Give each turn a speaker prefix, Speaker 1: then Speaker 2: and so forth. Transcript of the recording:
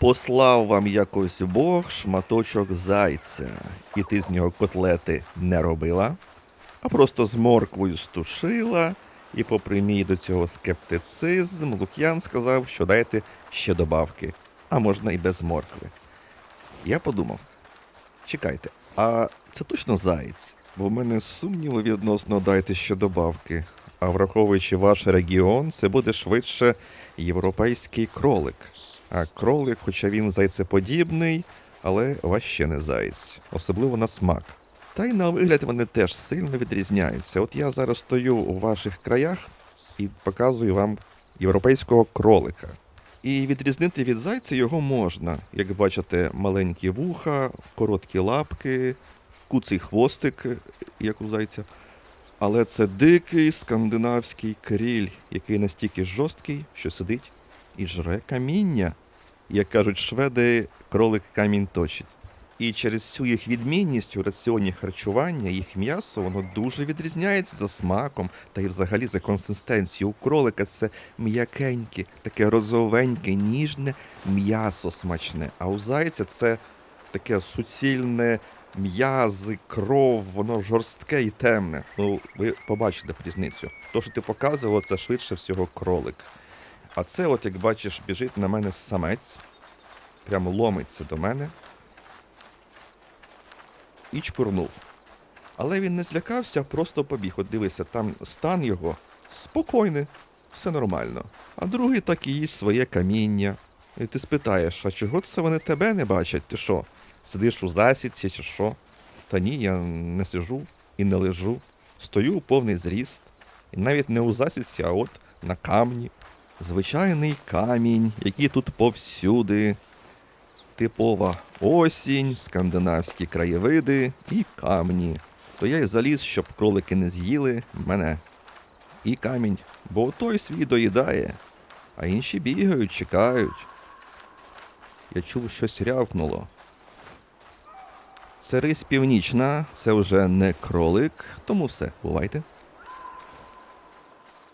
Speaker 1: Послав вам якось Бог шматочок зайця, і ти з нього котлети не робила, а просто з морквою стушила, і попри мій до цього скептицизм, Лук'ян сказав, що дайте ще добавки, а можна і без моркви. Я подумав: чекайте, а це точно заєць? Бо в мене сумніви відносно дайте ще добавки. А враховуючи ваш регіон, це буде швидше європейський кролик. А кролик, хоча він зайцеподібний, але ваще не заєць, особливо на смак. Та й на вигляд вони теж сильно відрізняються. От я зараз стою у ваших краях і показую вам європейського кролика. І відрізнити від зайця його можна. Як бачите, маленькі вуха, короткі лапки, куций хвостик, як у зайця. Але це дикий скандинавський кріль, який настільки жорсткий, що сидить і жре каміння. Як кажуть шведи, кролик камінь точить. І через цю їх відмінність у раціоні харчування їх м'ясо воно дуже відрізняється за смаком та й взагалі за консистенцією. У кролика це м'якеньке, таке розовеньке, ніжне м'ясо смачне. А у зайця це таке суцільне м'язи, кров, воно жорстке і темне. Ну, ви побачите різницю. То, що ти показував, це швидше всього кролик. А це, от як бачиш, біжить на мене самець, прямо ломиться до мене і чкурнув. Але він не злякався, просто побіг. От дивися, там стан його спокійний, все нормально. А другий так і їсть своє каміння. І ти спитаєш, а чого це вони тебе не бачать? Ти що, сидиш у засідці чи що? Та ні, я не сижу і не лежу. Стою у повний зріст. І навіть не у засідці, а от на камні. Звичайний камінь, який тут повсюди. Типова осінь, скандинавські краєвиди і камні. То я й заліз, щоб кролики не з'їли мене. І камінь, бо той свій доїдає, а інші бігають, чекають. Я чув, щось рявкнуло. Це рись північна, це вже не кролик, тому все, бувайте.